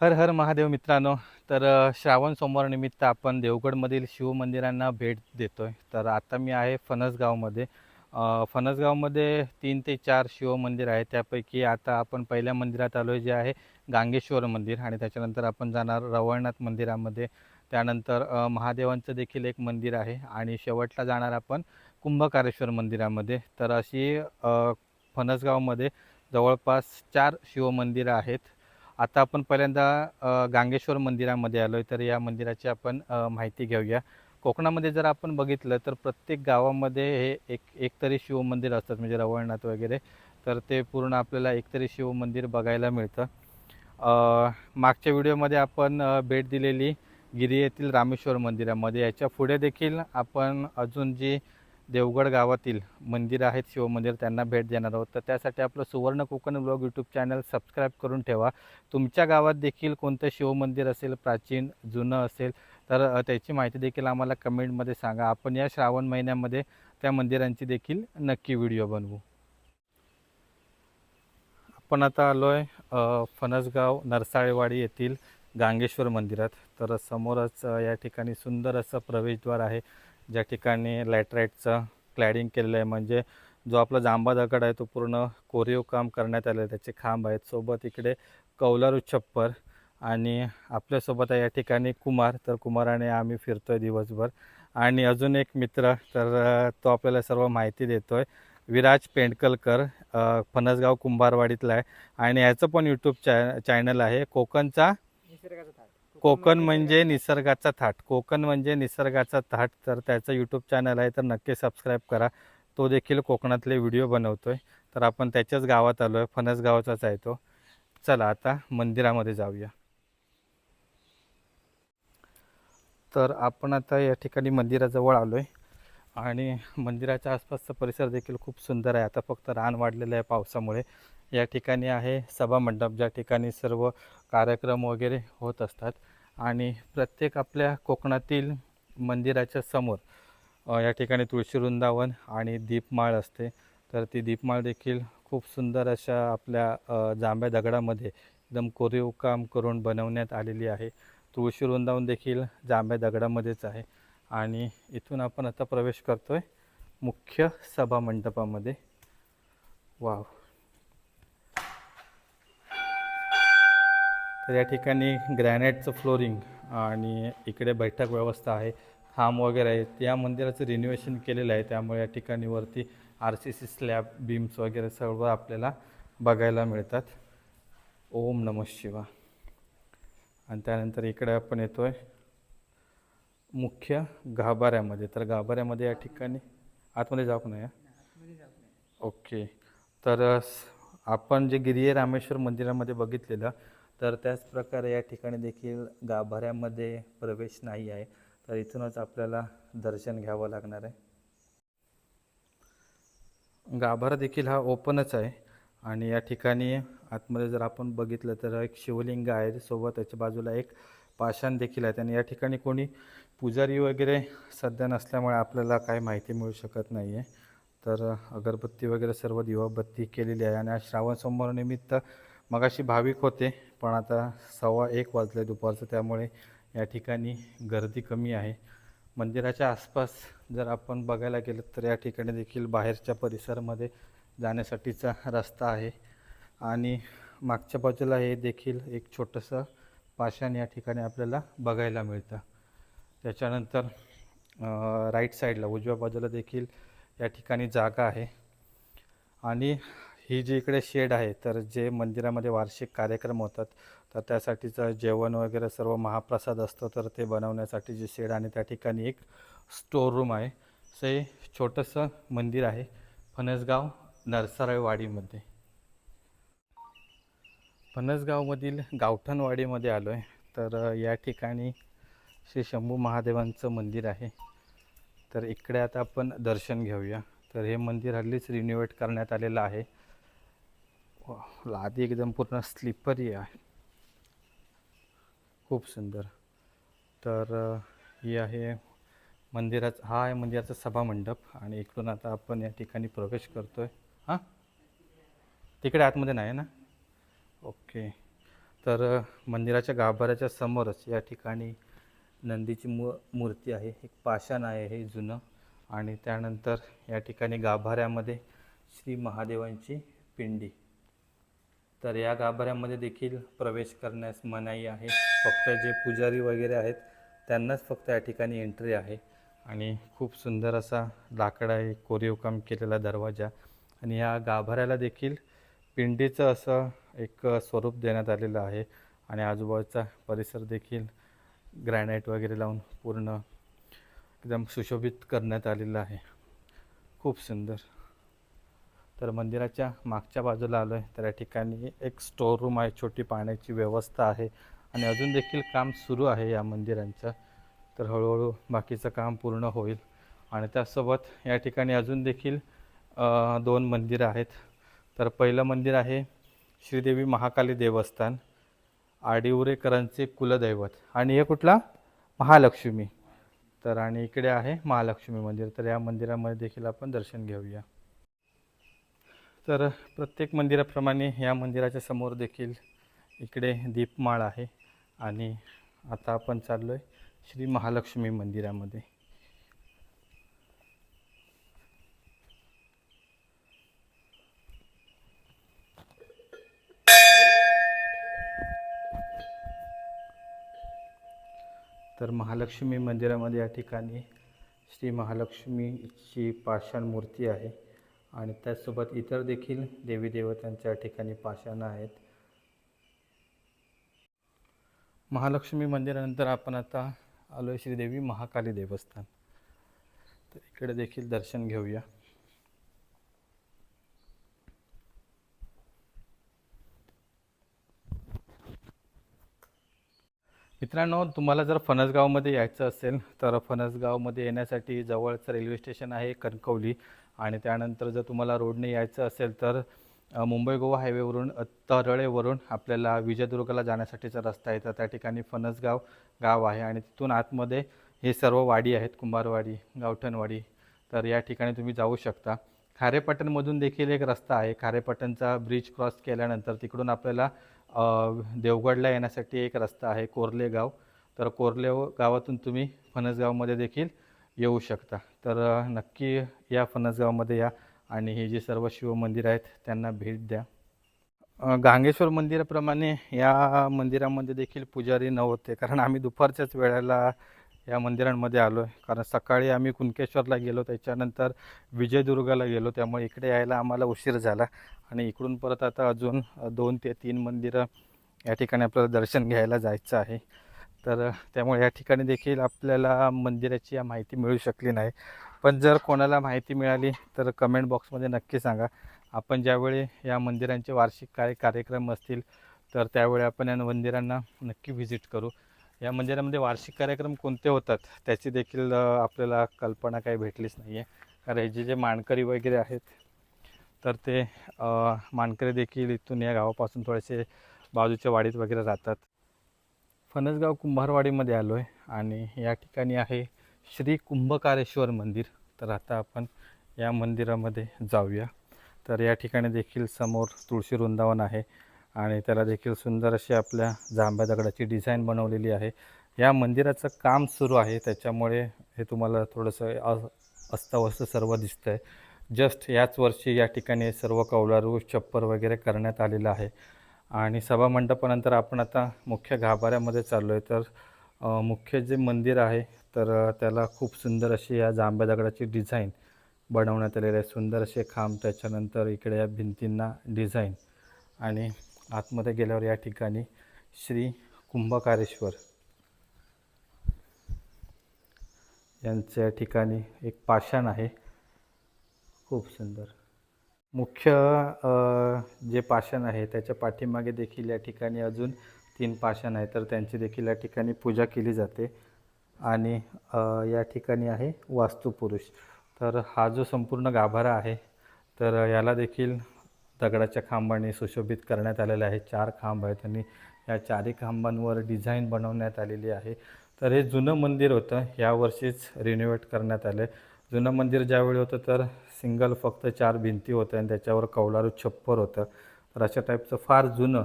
हर हर महादेव मित्रांनो तर श्रावण सोमवार निमित्त आपण देवगडमधील शिवमंदिरांना भेट देतोय. तर आता मी आहे फणसगावमध्ये. फणसगावमध्ये तीन ते चार शिवमंदिर आहे त्यापैकी आता आपण पहिल्या मंदिरात आलो आहे जे आहे गांगेश्वर मंदिर आणि त्याच्यानंतर आपण जाणार रवळनाथ मंदिरामध्ये. त्यानंतर महादेवांचं देखील एक मंदिर आहे आणि शेवटला जाणार आपण कुंभकारेश्वर मंदिरामध्ये. तर अशी फणसगावमध्ये जवळपास चार शिवमंदिरं आहेत. आता आपण पहिल्यांदा गांगेश्वर मंदिरामध्ये आलो आहे तर या मंदिराची आपण माहिती घेऊया. कोकणामध्ये जर आपण बघितलं तर प्रत्येक गावामध्ये हे एक एकतरी शिवमंदिर असतात म्हणजे रवळनाथ वगैरे. तर ते पूर्ण आपल्याला एकतरी शिवमंदिर बघायला मिळतं. मागच्या व्हिडिओमध्ये आपण भेट दिलेली गिरी येथील रामेश्वर मंदिरामध्ये. याच्यापुढे देखील आपण अजून जी देवगड गावातील मंदिर आहेत शिवमंदिर त्यांना भेट देणार आहोत. तर त्यासाठी आपलं Suvarna Konkan blog YouTube channel subscribe करून ठेवा. तुमच्या गावात देखील कोणतं शिवमंदिर असेल प्राचीन जुनं असेल तर त्याची माहिती देखील आम्हाला कमेंटमध्ये सांगा. आपण या श्रावण महिन्यामध्ये त्या मंदिरांची देखील नक्की व्हिडिओ बनवू. आपण आता आलो आहे फणसगाव नरसाळेवाडी येथील गांगेश्वर मंदिरात. तर समोरच या ठिकाणी सुंदर असं प्रवेशद्वार आहे. ज्या ठिकाणी लॅटराईटचं क्लॅडिंग केलेलं आहे. म्हणजे जो आपला जांबा दगड आहे तो पूर्ण कोरीव काम करण्यात आलं आहे. त्याचे खांब आहेत. सोबत इकडे कौलारू छप्पर आणि आपल्यासोबत आहे या ठिकाणी कुमार. तर कुमाराने आम्ही फिरतो आहे दिवसभर. आणि अजून एक मित्र तर तो आपल्याला सर्व माहिती देतो आहे विराज पेंडकलकर फणसगाव कुंभारवाडीतला आहे. आणि याचं पण यूट्यूब चॅ चॅनल आहे. कोकणचा? निसर्गाचा थाट कोकण म्हणजे निसर्गाचा थाट. कोकण म्हणजे निसर्गाचा थाट. तर त्याचं यूट्यूब चॅनल आहे तर नक्की सबस्क्राईब करा. तो देखील कोकणातले व्हिडिओ बनवतोय. तर आपण त्याच्याच गावात आलो आहे फणस गावाचाच आहे तो. चला आता मंदिरामध्ये जाऊया. तर आपण आता या ठिकाणी मंदिराजवळ आलो आहे आणि मंदिराच्या आसपासचा परिसर देखील खूप सुंदर आहे. आता फक्त रान वाढलेलं आहे पावसामुळे. या ठिकाणी आहे सभामंडप ज्या ठिकाणी सर्व कार्यक्रम वगैरे होत असतात. आणि प्रत्येक आपल्या कोकणातील मंदिराच्या समोर या ठिकाणी तुळशी वृंदावन आणि दीपमाळ असते. तर ती दीपमाळ देखील खूप सुंदर अशा आपल्या जांभ्या दगडामध्ये एकदम कोरीव काम करून बनवण्यात आलेली आहे. तुळशी वृंदावन देखील जांभ्या दगडामध्येच आहे. आणि इथून आपण आता प्रवेश करतो आहे मुख्य सभा मंडपामध्ये वाव! तर या ठिकाणी ग्रॅनाईटचं फ्लोरिंग आणि इकडे बैठक व्यवस्था आहे खांब वगैरे आहेत. या मंदिराचं रिनोव्हेशन केलेलं आहे. त्यामुळे या ठिकाणी वरती R C C slab beams वगैरे सर्व आपल्याला बघायला मिळतात. ओम नम शिवा. आणि त्यानंतर इकडे आपण येतो आहे मुख्य गाभाऱ्यामध्ये. तर गाभाऱ्यामध्ये या ठिकाणी आतमध्ये जाऊ नाही ओके तर आपण जे गिरिये रामेश्वर मंदिरामध्ये बघितलेलं तर त्याच प्रकारे या ठिकाणी देखील गाभाऱ्यामध्ये प्रवेश नाही आहे. तर इथूनच आपल्याला दर्शन घ्यावं लागणार आहे. गाभारा देखील हा ओपनच आहे. आणि या ठिकाणी आतमध्ये जर आपण बघितलं तर एक शिवलिंग आहे. सोबत त्याच्या बाजूला एक पाषाण देखील आहे. आणि या ठिकाणी कोणी पुजारी वगैरे सध्या नसल्यामुळे आपल्याला काही माहिती मिळू शकत नाही आहे तर अगरबत्ती वगैरे सर्व दिवाबत्ती केलेली आहे. आणि श्रावण सोमवारनिमित्त मग अशी भाविक होते पण आता सव्वा एक वाजले दुपारचं त्यामुळे या ठिकाणी गर्दी कमी आहे. मंदिराच्या आसपास जर आपण बघायला गेलं तर या ठिकाणी देखील बाहेरच्या परिसरामध्ये जाण्यासाठीचा रस्ता आहे. आणि मागच्या बाजूला हे देखील एक छोटंसं पाषाण या ठिकाणी आपल्याला बघायला मिळतं. त्याच्यानंतर राईट साईडला उजव्या बाजूला देखील या ठिकाणी जागा आहे. आणि ही जी इकडे शेड आहे तर जे मंदिरामध्ये वार्षिक कार्यक्रम होतात तर त्यासाठीचं जेवण वगैरे सर्व महाप्रसाद असतो तर ते बनवण्यासाठी जे शेड आणि त्या ठिकाणी एक स्टोर रूम आहे. असं हे छोटंसं मंदिर आहे फणसगाव नरसराईवाडीमध्ये फणसगावमधील गावठणवाडीमध्ये आलो आहे तर या ठिकाणी श्री शंभू महादेवांचं मंदिर आहे. तर इकडे आता आपण दर्शन घेऊया. तर हे मंदिर हल्लीच रिन्युवेट करण्यात आलेलं आहे. लादी आधी एकदम पूर्ण स्लिपरी आहे. खूप सुंदर. तर हे ही आहे मंदिराचा हा आहे मंदिराचा सभामंडप आणि इकडून आता आपण या ठिकाणी प्रवेश करतो आहे हां? तिकडे आतमध्ये नाही ना? ओके. तर मंदिराच्या गाभाऱ्याच्या समोरच या ठिकाणी नंदीची मू मूर्ती आहे. एक पाषाण आहे हे जुनं. आणि त्यानंतर या ठिकाणी गाभाऱ्यामध्ये श्री महादेवांची पिंडी. तर या गाभाऱ्यामध्ये देखील प्रवेश करण्यास मनाई आहे. फक्त जे पुजारी वगैरे आहेत त्यांनाच फक्त या ठिकाणी एंट्री आहे. आणि खूप सुंदर असा लाकडा आहे कोरीवकाम केलेला दरवाजा. आणि या गाभाऱ्याला देखील पिंडीचं असं एक स्वरूप देण्यात आलेलं आहे. आणि आजूबाजूचा परिसर देखील ग्रॅनाईट वगैरे लावून पूर्ण एकदम सुशोभित करण्यात आलेलं आहे. खूप सुंदर. तर मंदिराच्या मागच्या बाजूला आलो आहे तर या ठिकाणी एक स्टोर रूम आहे. छोटी पाण्याची व्यवस्था आहे. आणि अजून देखील काम सुरू आहे या मंदिरांचं. तर हळूहळू बाकीचं काम पूर्ण होईल. आणि त्यासोबत या ठिकाणी अजून देखील दोन मंदिरं आहेत. तर पहिलं मंदिर आहे श्रीदेवी महाकाली देवस्थान. आडिवरेकरांचे कुलदैवत. आणि हे कुठला? महालक्ष्मी. तर आणि इकडे आहे महालक्ष्मी मंदिर. तर या मंदिरामध्ये देखील आपण दर्शन घेऊया. तर प्रत्येक मंदिराप्रमाणे या मंदिराच्या समोर देखील इकडे दीपमाळ आहे. आणि आता आपण चाललो आहे श्री महालक्ष्मी मंदिरामध्ये. तर महालक्ष्मी मंदिरामध्ये या ठिकाणी श्री महालक्ष्मीची पाषाण मूर्ती आहे. आणि त्याचसोबत इतर देखील देवी देवतांच्या ठिकाणी पाषाणं आहेत. महालक्ष्मी मंदिरानंतर आपण आता आलो आहे श्रीदेवी महाकाली देवस्थान. तर इकडे देखील दर्शन घेऊया. मित्रांनो तुम्हाला जर फणसगावमध्ये यायचं असेल तर फणसगावमध्ये येण्यासाठी जवळचं रेल्वे स्टेशन आहे कणकवली. आणि त्यानंतर जर तुम्हाला रोडने यायचं असेल तर मुंबई गोवा हायवेवरून तरळेवरून आपल्याला विजयदुर्गला जाण्यासाठीचा रस्ता आहे. तर त्या ठिकाणी फणसगाव गाव आहे. आणि तिथून आतमध्ये हे सर्व वाडी आहेत कुंभारवाडी गावठणवाडी. तर या ठिकाणी तुम्ही जाऊ शकता. खारेपटणमधून देखील एक रस्ता आहे. खारेपटणचा ब्रिज क्रॉस केल्यानंतर तिकडून आपल्याला देवगडला येण्यासाठी एक रस्ता आहे कोरले गाव. तर कोरले गावातून तुम्ही फणसगावमध्ये देखील येऊ शकता. तर नक्की या फणसगावमध्ये या आणि हे जे सर्व शिवमंदिर आहेत त्यांना भेट द्या. गांगेश्वर मंदिराप्रमाणे या मंदिरामध्ये देखील पुजारी नव्हते कारण आम्ही दुपारच्याच वेळेला या मंदिरांमध्ये आलो आहे कारण सकाळी आम्ही कुणकेश्वरला गेलो त्याच्यानंतर विजयदुर्गाला गेलो. त्यामुळे इकडे यायला आम्हाला उशीर झाला. आणि इकडून परत आता अजून दोन ते तीन मंदिरं या ठिकाणी आपल्याला दर्शन घ्यायला जायचं आहे. तर त्यामुळे या ठिकाणी देखील आपल्याला मंदिराची माहिती मिळू शकली नाही. पण जर कोणाला माहिती मिळाली तर कमेंट बॉक्समध्ये नक्की सांगा. आपण ज्यावेळी या मंदिरांचे वार्षिक काय कार्यक्रम असतील तर त्यावेळी आपण या मंदिरांना नक्की व्हिजिट करू. या मंदिरामध्ये वार्षिक कार्यक्रम कोणते होतात? त्याची देखील आपल्याला कल्पना काही भेटलीच नाही आहे कारण हे जे जे मानकरी वगैरे आहेत तर ते मानकरी देखील इथून या गावापासून थोडेसे बाजूच्या वाडीत वगैरे राहतात. फणसगाव कुंभारवाडीमध्ये आलो आहे आणि या ठिकाणी आहे श्री कुंभकारेश्वर मंदिर. तर आता आपण या मंदिरामध्ये जाऊया. तर या ठिकाणी देखील समोर तुळशी वृंदावन आहे. आणि त्याला देखील सुंदर अशी आपल्या जांभ्या दगडाची डिझाईन बनवलेली आहे. या मंदिराचं काम सुरू आहे. त्याच्यामुळे हे तुम्हाला थोडंसं अस्तावस्त अस्ताव्यस्त सर्व दिसतं आहे जस्ट याच वर्षी या ठिकाणी सर्व कौलारू छप्पर वगैरे करण्यात आलेलं आहे. आणि सभामंडपानंतर आपण आता मुख्य गाभाऱ्यामध्ये चाललो आहे तर मुख्य जे मंदिर आहे तर त्याला खूप सुंदर अशी या जांभ्या दगडाची डिझाईन बनवण्यात आलेली आहे. सुंदर असे खांब त्याच्यानंतर इकडे या भिंतींना डिझाईन. आणि आतमध्ये गेल्यावर या ठिकाणी श्री कुंभकारेश्वर यांच्या ठिकाणी एक पाषाण आहे. खूप सुंदर. मुख्य जे पाषाण आहे त्याच्या पाठीमागे देखील या ठिकाणी अजून तीन पाषाण आहे. तर त्यांची देखील या ठिकाणी पूजा केली जाते. आणि या ठिकाणी आहे वास्तुपुरुष. तर हा जो संपूर्ण गाभारा आहे तर याला देखील दगडाच्या खांबाने सुशोभित करण्यात आलेले आहे. चार खांब आहेत आणि या चारही खांबांवर डिझाईन बनवण्यात आलेली आहे. तर हे जुनं मंदिर होतं. यावर्षीच रिनोव्हेट करण्यात आलं जुनं मंदिर ज्यावेळी होतं तर सिंगल फक्त चार भिंती होत्या आणि त्याच्यावर कौलारू छप्पर होतं. तर अशा टाईपचं फार जुनं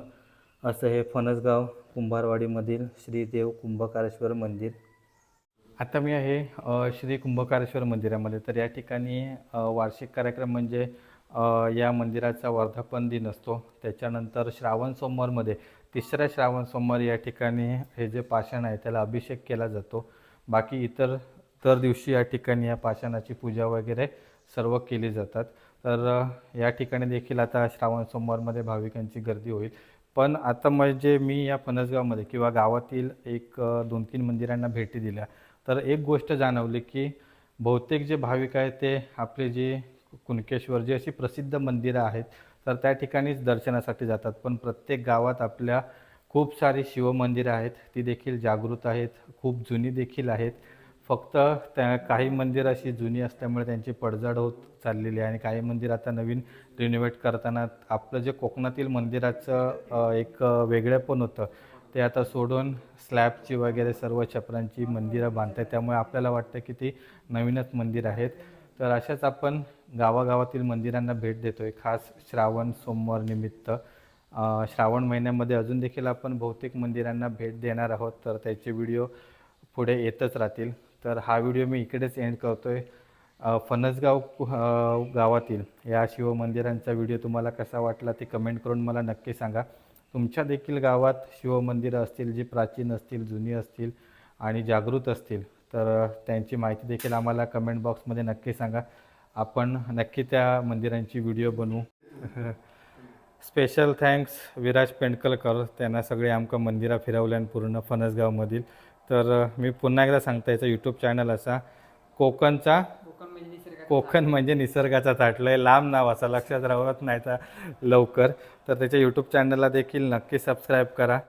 असं हे फणसगाव कुंभारवाडीमधील श्रीदेव कुंभकारेश्वर मंदिर. आता मी आहे श्री कुंभकारेश्वर मंदिरामध्ये. तर या ठिकाणी वार्षिक कार्यक्रम म्हणजे या मंदिराचा वर्धापन दिन असतो. त्याच्यानंतर श्रावण सोमवारमध्ये तिसऱ्या श्रावण सोमवार या ठिकाणी हे जे पाषाण आहे त्याला अभिषेक केला जातो. बाकी इतर दर दिवशी या ठिकाणी या पाषाणाची पूजा वगैरे सर्व केली जातात. तर या ठिकाणी देखील आता श्रावण सोमवारमध्ये भाविकांची गर्दी होईल. पण आता म्हणजे मी या फणसगावमध्ये किंवा गावातील एक दोन तीन मंदिरांना भेटी दिल्या. तर एक गोष्ट जाणवली की बहुतेक जे भाविक आहेत ते आपले जे कुणकेश्वर जी अशी प्रसिद्ध मंदिरं आहेत तर त्या ठिकाणीच दर्शनासाठी जातात. पण प्रत्येक गावात आपल्या खूप सारी शिवमंदिरं आहेत ती देखील जागृत आहेत खूप जुनी देखील आहेत. फक्त त्या काही मंदिरं अशी जुनी असल्यामुळे त्यांची पडझड होत चाललेली आहे आणि काही मंदिर आता नवीन रिनोव्हेट करताना आपलं जे कोकणातील मंदिराचं एक वेगळेपण होतं. ते आता सोडून स्लॅबची वगैरे सर्व छपरांची मंदिरं बांधतात त्यामुळे आपल्याला वाटतं की ती नवीनच मंदिर आहेत. तर अशाच आपण गावागावातील मंदिरांना भेट देतो आहे खास श्रावण सोमवार निमित्त. श्रावण महिन्यामध्ये अजून देखील आपण बहुतेक मंदिरांना भेट देणार आहोत. तर त्याचे व्हिडिओ पुढे येतच राहतील. तर हा व्हिडिओ मी इकडेच एंड करतो आहे फणसगाव गावातील या शिवमंदिरांचा व्हिडिओ तुम्हाला कसा वाटला ते कमेंट करून मला नक्की सांगा. तुमच्या देखील गावात शिवमंदिरं असतील जी प्राचीन असतील जुनी असतील आणि जागृत असतील तर त्यांची माहिती देखील आम्हाला कमेंट बॉक्समध्ये नक्की सांगा. आपण नक्की त्या मंदिरांची व्हिडिओ बनवू. Special thanks Viraj Pendkalkar. त्यांना सगळे आमकां मंदिरां फिरवल्यान पूर्ण फणसगावमधील. तर मी पुन्हा एकदा सांगता याचा यूट्यूब चॅनल असा. कोकणचा? कोकण म्हणजे निसर्गाचा म्हणजे निसर्गाचा थाट लय लांब नाव असा लक्षात राहत नाही तर लवकर. तर त्याच्या यूट्यूब चॅनलला देखील नक्की सबस्क्राईब करा.